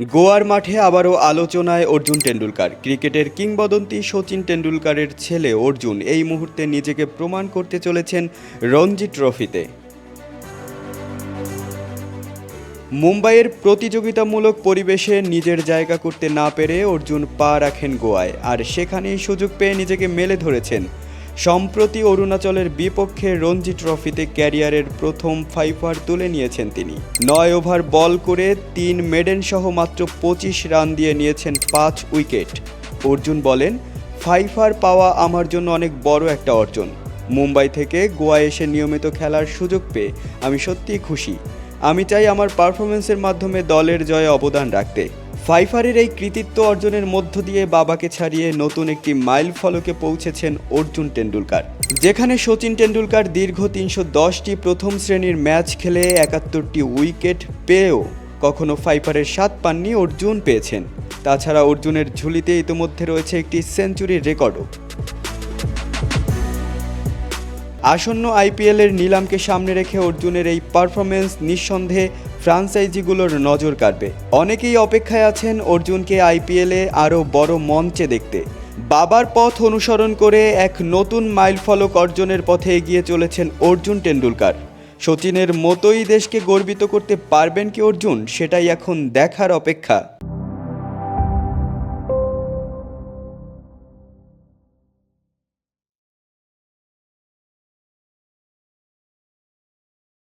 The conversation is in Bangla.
গোয়ার মাঠে আবারও আলোচনায় অর্জুন টেন্ডুলকার ক্রিকেটের কিংবদন্তি সচিন টেন্ডুলকারের ছেলে অর্জুন এই মুহূর্তে নিজেকে প্রমাণ করতে চলেছেন রঞ্জি ট্রফিতে। মুম্বাইয়ের প্রতিযোগিতামূলক পরিবেশে নিজের জায়গা করতে না পেরে অর্জুন পা রাখেন গোয়ায়, আর সেখানেই সুযোগ পেয়ে নিজেকে মেলে ধরেছেন সম্প্রতি অরুণাচলের বিপক্ষে রঞ্জি ট্রফিতে ক্যারিয়ারের প্রথম ফাইফার তুলে নিয়েছেন তিনি। নয় ওভার বল করে তিন মেডেন সহ মাত্র পঁচিশ রান দিয়ে নিয়েছেন পাঁচ উইকেট। অর্জুন বলেন ফাইফার পাওয়া আমার জন্য অনেক বড় একটা অর্জন। মুম্বাই থেকে গোয়া এসে নিয়মিত খেলার সুযোগ পেয়ে আমি সত্যিই খুশি। আমি চাই আমার পারফরমেন্সের মাধ্যমে দলের জয়ে অবদান রাখতে। ফাইফারের এই কৃতিত্ব অর্জনের মধ্য দিয়ে বাবাকে ছাড়িয়ে নতুন একটি মাইল ফলকে পৌঁছেছেন অর্জুন টেন্ডুলকার যেখানে শচীন টেন্ডুলকার দীর্ঘ তিনশো দশটি প্রথম শ্রেণির ম্যাচ খেলে একাত্তরটি উইকেট পেয়েও কখনো ফাইফারের স্বাদ পাননি অর্জুন পেয়েছেন। তাছাড়া অর্জুনের ঝুলিতে ইতিমধ্যে রয়েছে একটি সেঞ্চুরির রেকর্ডও। আসন্ন আইপিএলের নিলামকে সামনে রেখে অর্জুনের এই পারফরমেন্স নিঃসন্দেহে ফ্রাঞ্চাইজিগুলোর নজর কাড়বে। অনেকেই অপেক্ষায় আছেন অর্জুনকে আইপিএলে আরও বড় মঞ্চে দেখতে। বাবার পথ অনুসরণ করে এক নতুন মাইলফলক অর্জনের পথে এগিয়ে চলেছেন অর্জুন টেন্ডুলকার। সচিনের মতোই দেশকে গর্বিত করতে পারবেন কি অর্জুন, সেটাই এখন দেখার অপেক্ষা।